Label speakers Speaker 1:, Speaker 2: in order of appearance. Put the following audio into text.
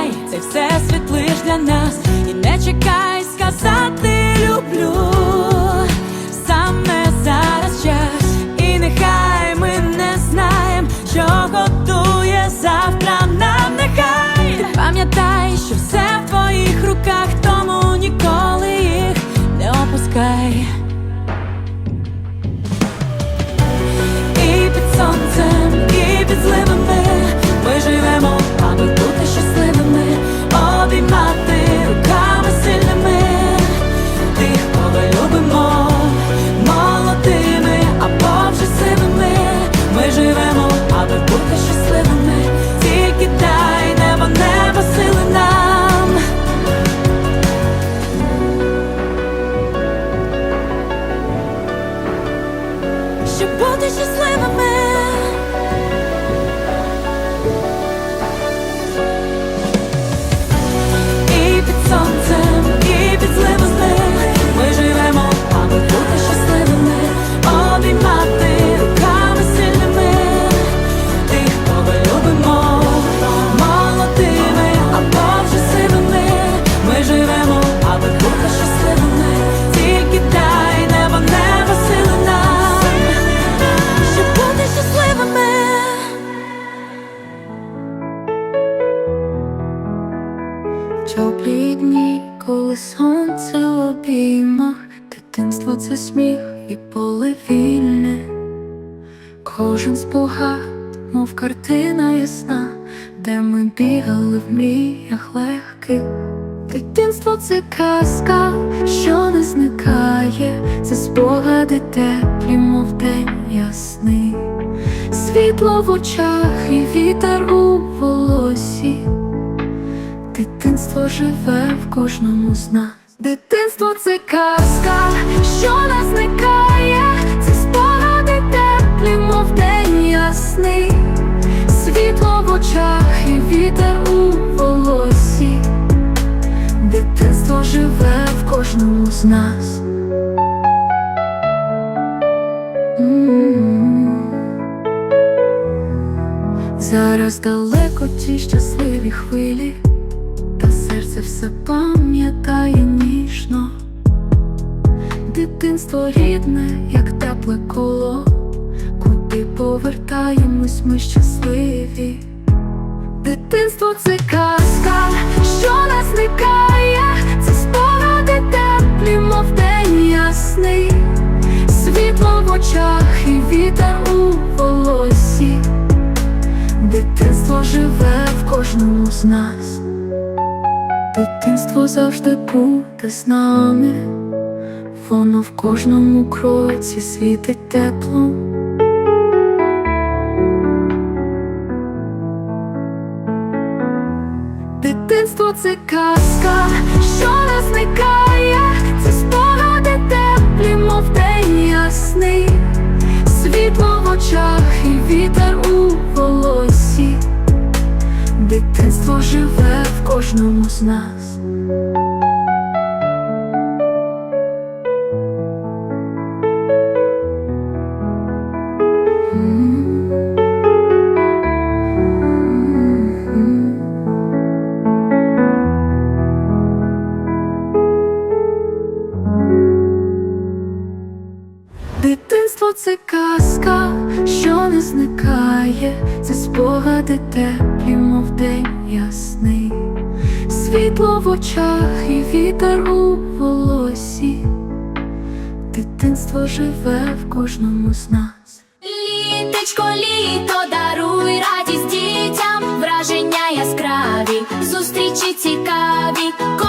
Speaker 1: Пам'ятай, це все світ лиш для нас, і не чекай сказати люблю. Саме зараз час, і нехай ми не знаємо, що готує завтра нам нехай. Пам'ятай, що
Speaker 2: сонце в обіймах, дитинство це сміх і поле вільне. Кожен спогад, мов картина ясна, де ми бігали в мріях легких. Дитинство це казка, що не зникає, це спогади теплі, мов день ясний, світло в очах і вітер у волосі. Живе в кожному з нас. Дитинство це казка, що не зникає, це спогади теплі, мов день ясний, світло в очах і вітер у волосі. Дитинство живе в кожному з нас. Зараз далеко ті щасливі хвилі. Та серце ніжно, дитинство рідне, як тепле коло, куди повертаємось ми щасливі. Дитинство це казка, що не зникає, це спогади теплі, мов день ясний, світло в очах і вітер у волосі. Дитинство живе в кожному з нас. Дитинство завжди буде з нами, воно в кожному кроці світить теплом. Дитинство це казка, що не зникає, кожному з нас. Дитинство це казка, що не зникає, це спогади теплі, мов день ясний світло в очах і вітер у волосі, дитинство живе в кожному з нас.
Speaker 3: Літечко, літо даруй радість дітям, враження яскраві, зустрічі цікаві.